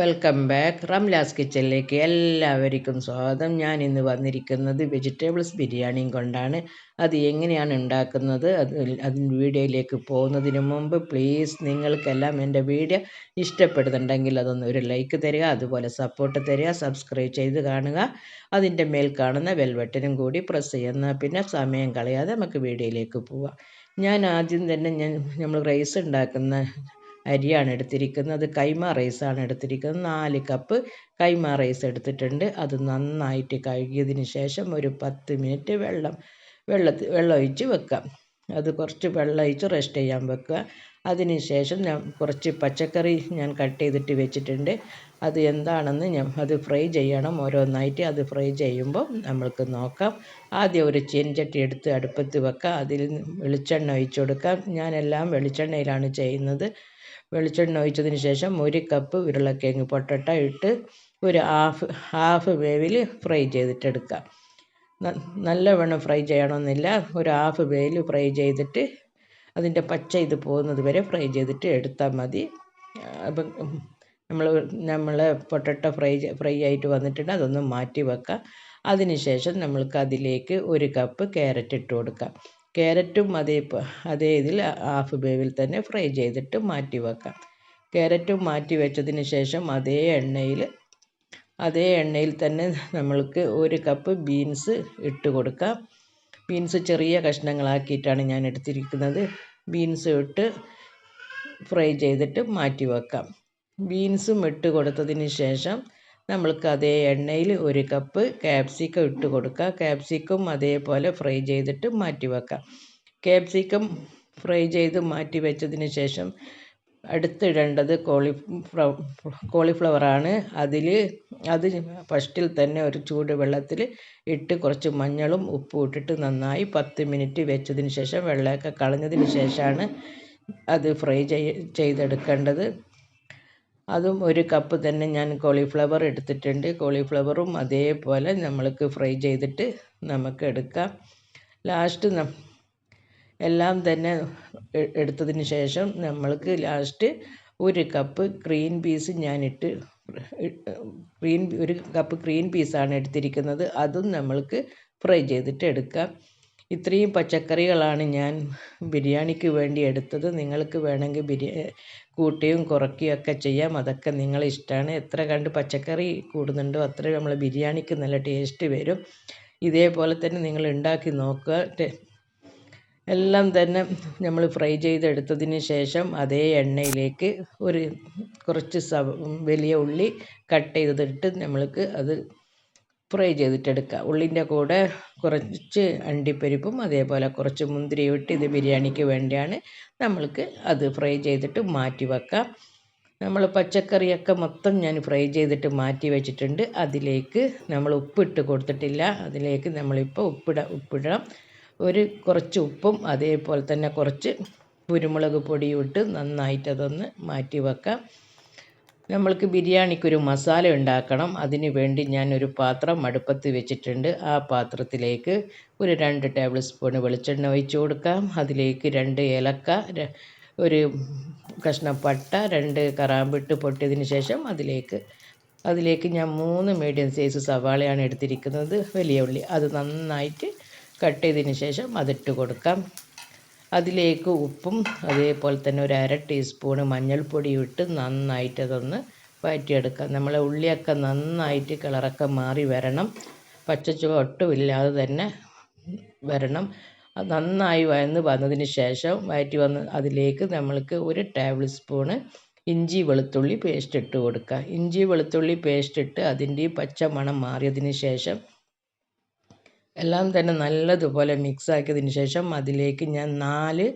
Welcome back Ramla's കിച്ചണിലേക്ക് എല്ലാവർക്കും സ്വാഗതം. ഞാൻ ഇന്ന് വന്നിരിക്കുന്നത് വെജിറ്റബിൾസ് ബിരിയാണിയും കൊണ്ടാണ്. അത് എങ്ങനെയാണ് ഉണ്ടാക്കുന്നത്? അത് അതിന്റെ വീഡിയോയിലേക്ക് പോകുന്നതിന് മുമ്പ് പ്ലീസ് നിങ്ങൾക്കെല്ലാം എന്റെ വീഡിയോ ഇഷ്ടപ്പെടുന്നുണ്ടെങ്കിൽ അതൊന്ന് ഒരു ലൈക്ക് തരിക അതുപോലെ സപ്പോർട്ട് തരിക സബ്സ്ക്രൈബ് ചെയ്ത് കാണുക. അതിന്റെ മേൽ കാണുന്ന വെൽവെട്ടിനും കൂടി പ്രസ് ചെയ്യുന്ന പിന്നെ സമയം കളയാതെ നമുക്ക് വീഡിയോയിലേക്ക് പോവാം. ഞാൻ ആദ്യം തന്നെ ഞാൻ നമ്മൾ റൈസ് ഉണ്ടാക്കുന്ന അരിയാണ് എടുത്തിരിക്കുന്നത്. കൈമ റൈസാണ് എടുത്തിരിക്കുന്നത്. നാല് കപ്പ് കൈമ റൈസ് എടുത്തിട്ടുണ്ട്. അത് നന്നായിട്ട് കഴുകിയതിന് ശേഷം ഒരു പത്ത് മിനിറ്റ് വെള്ളം വെള്ളത്തിൽ വെള്ളം ഒഴിച്ച് വെക്കാം. അത് കുറച്ച് വെള്ളമൊഴിച്ച് റെസ്റ്റ് ചെയ്യാൻ വെക്കുക. അതിന് ശേഷം ഞാൻ കുറച്ച് പച്ചക്കറി ഞാൻ കട്ട് ചെയ്തിട്ട് വെച്ചിട്ടുണ്ട്. അത് എന്താണെന്ന് ഞാൻ അത് ഫ്രൈ ചെയ്യണം ഓരോന്നായിട്ട്. അത് ഫ്രൈ ചെയ്യുമ്പോൾ നമ്മൾക്ക് നോക്കാം. ആദ്യം ഒരു ചീൻചട്ടി എടുത്ത് അടുപ്പത്ത് വെക്കുക അതിൽ വെളിച്ചെണ്ണ ഒഴിച്ചു കൊടുക്കാം. ഞാനെല്ലാം വെളിച്ചെണ്ണയിലാണ് ചെയ്യുന്നത്. വെളിച്ചെണ്ണ ഒഴിച്ചതിന് ശേഷം ഒരു കപ്പ് ഉരുളക്കിഴങ്ങ് പൊട്ടട്ട ഇട്ട് ഒരു ഹാഫ് ഹാഫ് വേവിൽ ഫ്രൈ ചെയ്തിട്ടെടുക്കാം. നല്ലവണ്ണം ഫ്രൈ ചെയ്യണമെന്നില്ല. ഒരു ഹാഫ് വേവിൽ ഫ്രൈ ചെയ്തിട്ട് അതിന്റെ പച്ച ഇത് പോകുന്നത് വരെ ഫ്രൈ ചെയ്തിട്ട് എടുത്താൽ മതി. അപ്പം നമ്മൾ നമ്മൾ പൊട്ടറ്റോ ഫ്രൈ ഫ്രൈ ആയിട്ട് വന്നിട്ടുണ്ട്. അതൊന്ന് മാറ്റി വെക്കുക അതിനുശേഷം നമ്മൾക്ക് അതിലേക്ക് ഒരു കപ്പ് ക്യാരറ്റ് ഇട്ട് കൊടുക്കാം. ക്യാരറ്റും അതേ അതേ ഇതിൽ ഹാഫ് വേവിൽ തന്നെ ഫ്രൈ ചെയ്തിട്ട് മാറ്റി വെക്കാം. ക്യാരറ്റും മാറ്റി വെച്ചതിന് ശേഷം അതേ എണ്ണയിൽ അതേ എണ്ണയിൽ തന്നെ നമ്മൾക്ക് ഒരു കപ്പ് ബീൻസ് ഇട്ട് കൊടുക്കാം. ബീൻസ് ചെറിയ കഷ്ണങ്ങളാക്കിയിട്ടാണ് ഞാൻ എടുത്തിരിക്കുന്നത്. ബീൻസ് ഇട്ട് ഫ്രൈ ചെയ്തിട്ട് മാറ്റി വെക്കാം. ബീൻസും ഇട്ട് കൊടുത്തതിന് ശേഷം നമ്മൾക്ക് അതേ എണ്ണയിൽ ഒരു കപ്പ് ക്യാപ്സിക്കം ഇട്ട് കൊടുക്കുക ക്യാപ്സിക്കം അതേപോലെ ഫ്രൈ ചെയ്തിട്ട് മാറ്റി വെക്കാം. ക്യാപ്സിക്കം ഫ്രൈ ചെയ്ത് മാറ്റി വെച്ചതിന് ശേഷം അടുത്തിടേണ്ടത് കോളിഫ്ലവർ കോളിഫ്ലവറാണ്. അതിൽ അത് ഫസ്റ്റിൽ തന്നെ ഒരു ചൂട് വെള്ളത്തിൽ ഇട്ട് കുറച്ച് മഞ്ഞളും ഉപ്പും ഇട്ടിട്ട് നന്നായി പത്ത് മിനിറ്റ് വെച്ചതിന് ശേഷം വെള്ളമൊക്കെ കളഞ്ഞതിന് ശേഷമാണ് അത് ഫ്രൈ ചെയ്തെടുക്കേണ്ടത്. അതും ഒരു കപ്പ് തന്നെ ഞാൻ കോളിഫ്ലവർ എടുത്തിട്ടുണ്ട്. കോളിഫ്ലവറും അതേപോലെ നമ്മൾക്ക് ഫ്രൈ ചെയ്തിട്ട് നമുക്ക് എടുക്കാം. ലാസ്റ്റ് എല്ലാം തന്നെ എടുത്തതിന് ശേഷം നമ്മൾക്ക് ലാസ്റ്റ് ഒരു കപ്പ് ഗ്രീൻ പീസ് ഞാനിട്ട് ഗ്രീൻ ഒരു കപ്പ് ഗ്രീൻ പീസാണ് എടുത്തിരിക്കുന്നത്. അതും നമ്മൾക്ക് ഫ്രൈ ചെയ്തിട്ട് എടുക്കാം. ഇത്രയും പച്ചക്കറികളാണ് ഞാൻ ബിരിയാണിക്ക് വേണ്ടി എടുത്തത്. നിങ്ങൾക്ക് വേണമെങ്കിൽ ബിരിയാ കൂട്ടിയും കുറയ്ക്കുകയും ഒക്കെ ചെയ്യാം. അതൊക്കെ നിങ്ങളെ ഇഷ്ടമാണ് എത്ര കണ്ട് പച്ചക്കറി കൂടുന്നുണ്ടോ അത്ര നമ്മൾ ബിരിയാണിക്ക് നല്ല ടേസ്റ്റ് വരും. ഇതേപോലെ തന്നെ നിങ്ങൾ ഉണ്ടാക്കി നോക്കുക. എല്ലാം തന്നെ നമ്മൾ ഫ്രൈ ചെയ്തെടുത്തതിന് ശേഷം അതേ എണ്ണയിലേക്ക് ഒരു കുറച്ച് വലിയ ഉള്ളി കട്ട് ചെയ്തിട്ട് നമ്മൾക്ക് അത് ഫ്രൈ ചെയ്തിട്ടെടുക്കുക ഉള്ളിന്റെ കൂടെ കുറച്ച് അണ്ടിപ്പരിപ്പും അതേപോലെ കുറച്ച് മുന്തിരിയും ഇട്ട് ഇത് ബിരിയാണിക്ക് വേണ്ടിയാണ് നമ്മൾക്ക് അത് ഫ്രൈ ചെയ്തിട്ട് മാറ്റി വെക്കാം. നമ്മൾ പച്ചക്കറിയൊക്കെ മൊത്തം ഞാൻ ഫ്രൈ ചെയ്തിട്ട് മാറ്റി വെച്ചിട്ടുണ്ട്. അതിലേക്ക് നമ്മൾ ഉപ്പിട്ട് കൊടുത്തിട്ടില്ല. അതിലേക്ക് നമ്മളിപ്പോൾ ഉപ്പിട ഉപ്പിടണം. ഒരു കുറച്ച് ഉപ്പും അതേപോലെ തന്നെ കുറച്ച് കുരുമുളക് പൊടിയും ഇട്ട് നന്നായിട്ട് അതൊന്ന് മാറ്റി വെക്കാം. നമ്മൾക്ക് ബിരിയാണിക്കൊരു മസാല ഉണ്ടാക്കണം. അതിന് വേണ്ടി ഞാനൊരു പാത്രം അടുപ്പത്ത് വെച്ചിട്ടുണ്ട്. ആ പാത്രത്തിലേക്ക് ഒരു രണ്ട് ടേബിൾ സ്പൂൺ വെളിച്ചെണ്ണ ഒഴിച്ചു കൊടുക്കാം. അതിലേക്ക് രണ്ട് ഏലക്ക ഒരു കഷ്ണം പട്ട രണ്ട് കറാമ്പിട്ട് പൊട്ടിയതിന് ശേഷം അതിലേക്ക് അതിലേക്ക് ഞാൻ മൂന്ന് മീഡിയം സൈസ് സവാളയാണ് എടുത്തിരിക്കുന്നത്. വലിയ ഉള്ളി. അത് നന്നായിട്ട് കട്ട് ചെയ്തതിന് ശേഷം അതിട്ട് കൊടുക്കാം. അതിലേക്ക് ഉപ്പും അതേപോലെ തന്നെ ഒരു അര ടീസ്പൂണ് മഞ്ഞൾപ്പൊടിയും ഇട്ട് നന്നായിട്ട് അതൊന്ന് വഴറ്റിയെടുക്കാം നമ്മളെ ഉള്ളിയൊക്കെ നന്നായിട്ട് കളറൊക്കെ മാറി വരണം. പച്ചച്ചുവ ഒട്ടുമില്ലാതെ തന്നെ വരണം. നന്നായി വന്ന് വന്നതിന് ശേഷം വഴറ്റി വന്ന് അതിലേക്ക് നമ്മൾക്ക് ഒരു ടേബിൾ സ്പൂണ് ഇഞ്ചി വെളുത്തുള്ളി പേസ്റ്റ് ഇട്ട് കൊടുക്കുക ഇഞ്ചി വെളുത്തുള്ളി പേസ്റ്റ് ഇട്ട് അതിന്റെ പച്ച മണം മാറിയതിന് ശേഷം എല്ലാം തന്നെ നല്ലതുപോലെ മിക്സ് ആക്കിയതിന് ശേഷം അതിലേക്ക് ഞാൻ നാല്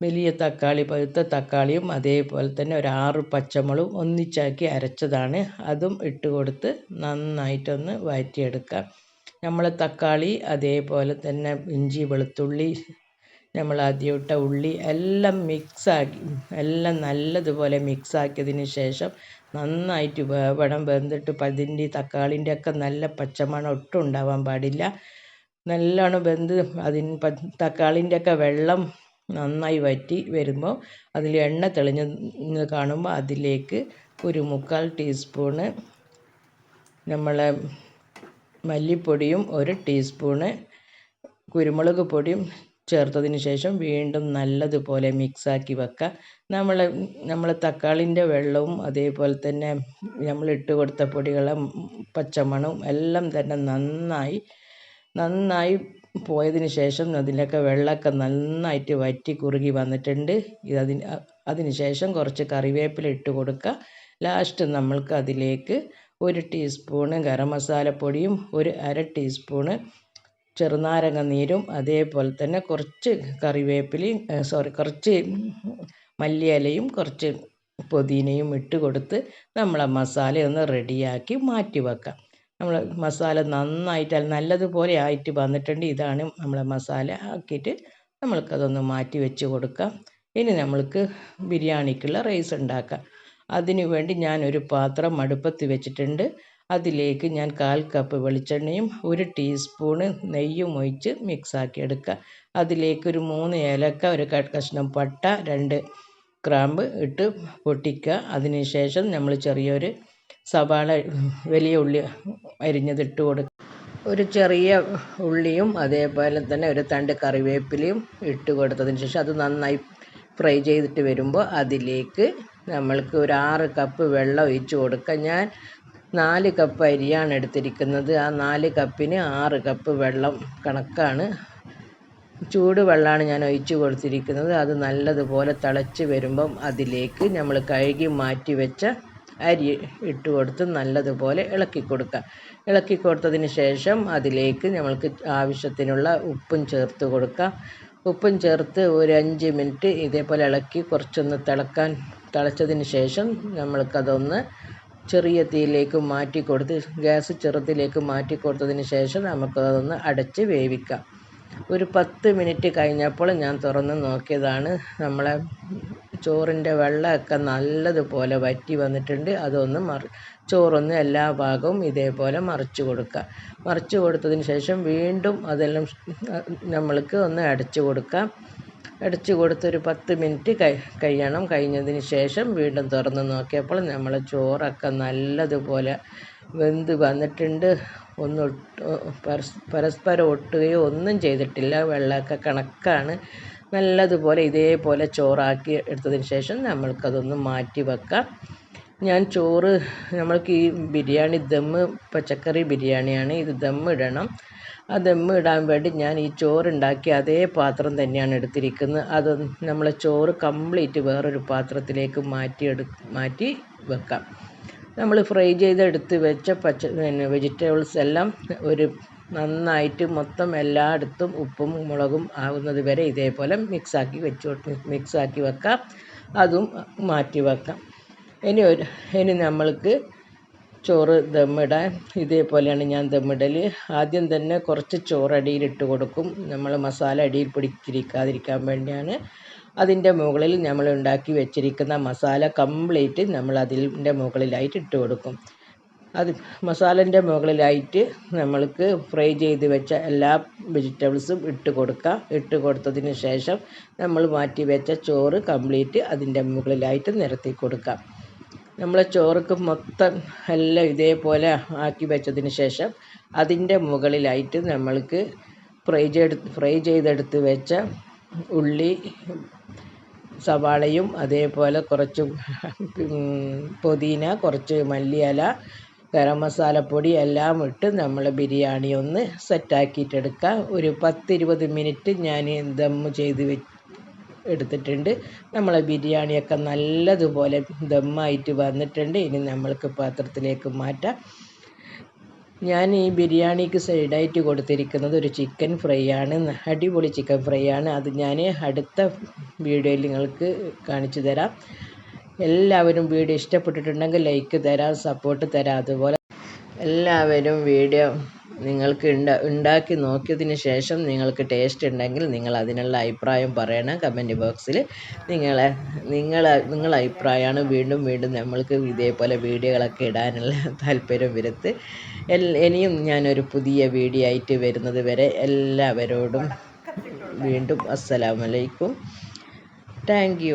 വലിയ തക്കാളി പഴുത്ത തക്കാളിയും അതേപോലെ തന്നെ ഒരു ആറ് പച്ചമുളകും ഒന്നിച്ചാക്കി അരച്ചതാണ്. അതും ഇട്ട് കൊടുത്ത് നന്നായിട്ടൊന്ന് വഴറ്റിയെടുക്കാം നമ്മൾ തക്കാളി അതേപോലെ തന്നെ ഇഞ്ചി വെളുത്തുള്ളി നമ്മൾ ആദ്യം ഇട്ട ഉള്ളി എല്ലാം മിക്സാക്കി എല്ലാം നല്ലതുപോലെ മിക്സാക്കിയതിന് ശേഷം നന്നായിട്ട് വേവണം. വെന്തിട്ട് അതിന്റെ തക്കാളിന്റെ ഒക്കെ നല്ല പച്ചമണം ഒട്ടും ഉണ്ടാവാൻ പാടില്ല. നല്ലോണം വെന്ത് അതിന് തക്കാളിന്റെ ഒക്കെ വെള്ളം നന്നായി വറ്റി വരുമ്പോൾ അതിൽ എണ്ണ തെളിഞ്ഞ് കാണുമ്പോൾ അതിലേക്ക് ഒരു മുക്കാൽ ടീസ്പൂണ് നമ്മളെ മല്ലിപ്പൊടിയും ഒരു ടീസ്പൂണ് കുരുമുളക് പൊടിയും ചേർത്തതിന് ശേഷം വീണ്ടും നല്ലതുപോലെ മിക്സാക്കി വെക്കുക നമ്മൾ നമ്മൾ തക്കാളിന്റെ വെള്ളവും അതേപോലെ തന്നെ നമ്മൾ ഇട്ട് കൊടുത്ത പൊടികളും പച്ചമണവും എല്ലാം തന്നെ നന്നായി നന്നായി പോയതിന് ശേഷം അതിലൊക്കെ വെള്ളമൊക്കെ നന്നായിട്ട് വറ്റി കുറുകി വന്നിട്ടുണ്ട്. ഇത് അതിന് അതിന് ശേഷം കുറച്ച് കറിവേപ്പില ഇട്ട് കൊടുക്കുക. ലാസ്റ്റ് നമ്മൾക്ക് അതിലേക്ക് ഒരു ടീസ്പൂണ് ഗരം മസാലപ്പൊടിയും ഒരു അര ടീസ്പൂണ് ചെറുനാരങ്ങ നീരും അതേപോലെ തന്നെ കുറച്ച് കറിവേപ്പിലയും സോറി കുറച്ച് മല്ലിയിലയും കുറച്ച് പുതിനയും ഇട്ട് കൊടുത്ത് നമ്മളെ മസാല ഒന്ന് റെഡിയാക്കി മാറ്റി വെക്കാം. നമ്മൾ മസാല നന്നായിട്ട് നല്ലതുപോലെ ആയിട്ട് വന്നിട്ടുണ്ട്. ഇതാണ് നമ്മളെ മസാല ആക്കിയിട്ട് നമ്മൾക്കതൊന്ന് മാറ്റി വെച്ച് കൊടുക്കാം. ഇനി നമ്മൾക്ക് ബിരിയാണിക്കുള്ള റൈസ് ഉണ്ടാക്കാം. അതിനു വേണ്ടി ഞാനൊരു പാത്രം അടുപ്പത്ത് വെച്ചിട്ടുണ്ട്. അതിലേക്ക് ഞാൻ കാൽ കപ്പ് വെളിച്ചെണ്ണയും ഒരു ടീസ്പൂണ് നെയ്യും ഒഴിച്ച് മിക്സാക്കി എടുക്കുക അതിലേക്ക് ഒരു മൂന്ന് ഏലക്ക ഒരു കഷ്ണം പട്ട രണ്ട് ക്രാമ്പ് ഇട്ട് പൊട്ടിക്കുക. അതിന് ശേഷം നമ്മൾ ചെറിയൊരു സവാള വലിയ ഉള്ളി അരിഞ്ഞതിട്ട് കൊടുക്കുക ഒരു ചെറിയ ഉള്ളിയും അതേപോലെ തന്നെ ഒരു തണ്ട് കറിവേപ്പിലയും ഇട്ട് കൊടുത്തതിന് ശേഷം അത് നന്നായി ഫ്രൈ ചെയ്തിട്ട് വരുമ്പോൾ അതിലേക്ക് നമ്മൾക്ക് ഒരു ആറ് കപ്പ് വെള്ളം ഒഴിച്ച് കൊടുക്കുക ഞാൻ നാല് കപ്പ് അരിയാണ് എടുത്തിരിക്കുന്നത്. ആ നാല് കപ്പിന് ആറ് കപ്പ് വെള്ളം കണക്കാണ്. ചൂട് വെള്ളമാണ് ഞാൻ ഒഴിച്ച് കൊടുത്തിരിക്കുന്നത്. അത് നല്ലതുപോലെ തിളച്ച് വരുമ്പം അതിലേക്ക് നമ്മൾ കഴുകി മാറ്റി വെച്ച അരി ഇട്ട് കൊടുത്ത് നല്ലതുപോലെ ഇളക്കി കൊടുക്കുക. ഇളക്കി കൊടുത്തതിന് ശേഷം അതിലേക്ക് നമ്മൾക്ക് ആവശ്യത്തിനുള്ള ഉപ്പും ചേർത്ത് കൊടുക്കുക. ഉപ്പും ചേർത്ത് ഒരു അഞ്ച് മിനിറ്റ് ഇതേപോലെ ഇളക്കി കുറച്ചൊന്ന് തിളക്കാൻ തിളച്ചതിന് ശേഷം നമ്മൾക്കതൊന്ന് ചെറിയ തീയിലേക്ക് മാറ്റി കൊടുത്ത് ഗ്യാസ് ചെറുതിലേക്ക് മാറ്റി കൊടുത്തതിന് ശേഷം നമുക്കതൊന്ന് അടച്ച് വേവിക്കാം. ഒരു പത്ത് മിനിറ്റ് കഴിഞ്ഞപ്പോൾ ഞാൻ തുറന്ന് നോക്കിയതാണ് നമ്മളെ ചോറിന്റെ വെള്ളമൊക്കെ നല്ലതുപോലെ വറ്റി വന്നിട്ടുണ്ട്. അതൊന്ന് മറി ചോറൊന്ന് എല്ലാ ഭാഗവും ഇതേപോലെ മറിച്ച് കൊടുക്കുക. മറിച്ച് കൊടുത്തതിന് ശേഷം വീണ്ടും അതെല്ലാം നമ്മൾക്ക് ഒന്ന് അടച്ചു കൊടുക്കാം അടച്ച് കൊടുത്തൊരു പത്ത് മിനിറ്റ് കഴി കഴിയണം കഴിഞ്ഞതിന് ശേഷം വീണ്ടും തുറന്ന് നോക്കിയപ്പോൾ നമ്മൾ ചോറൊക്കെ നല്ലതുപോലെ വെന്ത് വന്നിട്ടുണ്ട്. ഒന്ന് പരസ്പരം ഒട്ടുകയോ ഒന്നും ചെയ്തിട്ടില്ല. വെള്ളമൊക്കെ കണക്കാണ്. നല്ലതുപോലെ ഇതേപോലെ ചോറാക്കി എടുത്തതിന് ശേഷം നമ്മൾക്കതൊന്ന് മാറ്റി വെക്കാം. ഞാൻ ചോറ് നമ്മൾക്ക് ഈ ബിരിയാണി ദമ്മ് പച്ചക്കറി ബിരിയാണിയാണ് ഇത് ദമ്മ് ഇടണം. ആ ദമ്മ് ഇടാൻ വേണ്ടി ഞാൻ ഈ ചോറുണ്ടാക്കി അതേ പാത്രം തന്നെയാണ് എടുത്തിരിക്കുന്നത്. അത് നമ്മൾ ചോറ് കംപ്ലീറ്റ് വേറൊരു പാത്രത്തിലേക്ക് മാറ്റി എടു മാറ്റി വെക്കാം. നമ്മൾ ഫ്രൈ ചെയ്തെടുത്ത് വെച്ച പച്ച പിന്നെ വെജിറ്റബിൾസ് എല്ലാം ഒരു നന്നായിട്ട് മൊത്തം എല്ലായിടത്തും ഉപ്പും മുളകും ആവുന്നത് വരെ ഇതേപോലെ മിക്സാക്കി വെച്ച് മിക്സാക്കി വെക്കാം. അതും മാറ്റി വെക്കാം. ഇനി ഒരു ഇനി നമ്മൾക്ക് ചോറ് ദമ്മിടാൻ ഇതേപോലെയാണ് ഞാൻ ദമ്മിടൽ ആദ്യം തന്നെ കുറച്ച് ചോറ് അടിയിലിട്ട് കൊടുക്കും. നമ്മൾ മസാല അടിയിൽ പിടിച്ചിരിക്കാതിരിക്കാൻ വേണ്ടിയാണ്. അതിന്റെ മുകളിൽ നമ്മൾ ഉണ്ടാക്കി വെച്ചിരിക്കുന്ന മസാല കംപ്ലീറ്റ് നമ്മൾ അതിന്റെ മുകളിലായിട്ട് ഇട്ട് കൊടുക്കും. അത് മസാലന്റെ മുകളിലായിട്ട് നമ്മൾക്ക് ഫ്രൈ ചെയ്ത് വെച്ച എല്ലാ വെജിറ്റബിൾസും ഇട്ട് കൊടുക്കുക ഇട്ട് കൊടുത്തതിന് ശേഷം നമ്മൾ മാറ്റി വെച്ച ചോറ് കംപ്ലീറ്റ് അതിന്റെ മുകളിലായിട്ട് നിരത്തി കൊടുക്കാം. നമ്മളെ ചോറുക്ക് മൊത്തം എല്ലാം ഇതേപോലെ ആക്കി വെച്ചതിന് ശേഷം അതിന്റെ മുകളിലായിട്ട് നമ്മൾക്ക് ഫ്രൈ ചെയ്ത് ഫ്രൈ ചെയ്തെടുത്ത് വെച്ച ഉള്ളി സവാളയും അതേപോലെ കുറച്ച് പുതിന കുറച്ച് മല്ലിയില ഗരം മസാലപ്പൊടി എല്ലാം ഇട്ട് നമ്മൾ ബിരിയാണി ഒന്ന് സെറ്റാക്കിയിട്ടെടുക്കാം. ഒരു പത്തിരുപത് മിനിറ്റ് ഞാൻ ദം ചെയ്ത് വെ എടുത്തിട്ടുണ്ട്. നമ്മളെ ബിരിയാണിയൊക്കെ നല്ലതുപോലെ ദമ്മായിട്ട് വന്നിട്ടുണ്ട്. ഇനി നമ്മൾക്ക് പാത്രത്തിലേക്ക് മാറ്റാം. ഞാൻ ഈ ബിരിയാണിക്ക് സൈഡായിട്ട് കൊടുത്തിരിക്കുന്നത് ഒരു ചിക്കൻ ഫ്രൈ ആണ് അടിപൊളി ചിക്കൻ ഫ്രൈ ആണ് അത് ഞാൻ അടുത്ത വീഡിയോയിൽ നിങ്ങൾക്ക് കാണിച്ചു തരാം. എല്ലാവരും വീഡിയോ ഇഷ്ടപ്പെട്ടിട്ടുണ്ടെങ്കിൽ ലൈക്ക് തരാം സപ്പോർട്ട് തരാം അതുപോലെ എല്ലാവരും വീഡിയോ നിങ്ങൾക്ക് ഉണ്ടാക്കി നോക്കിയതിന് ശേഷം നിങ്ങൾക്ക് ടേസ്റ്റ് ഉണ്ടെങ്കിൽ നിങ്ങൾ അതിനുള്ള അഭിപ്രായം പറയണം. കമന്റ് ബോക്സിൽ നിങ്ങളെ നിങ്ങൾ നിങ്ങളെ അഭിപ്രായമാണ് വീണ്ടും വീണ്ടും നമ്മൾക്ക് ഇതേപോലെ വീഡിയോകളൊക്കെ ഇടാനുള്ള താല്പര്യം വരുത്ത് ഇനിയും ഞാനൊരു പുതിയ വീഡിയോ ആയിട്ട് വരുന്നത് വരെ എല്ലാവരോടും വീണ്ടും അസ്സലാമലൈക്കും താങ്ക്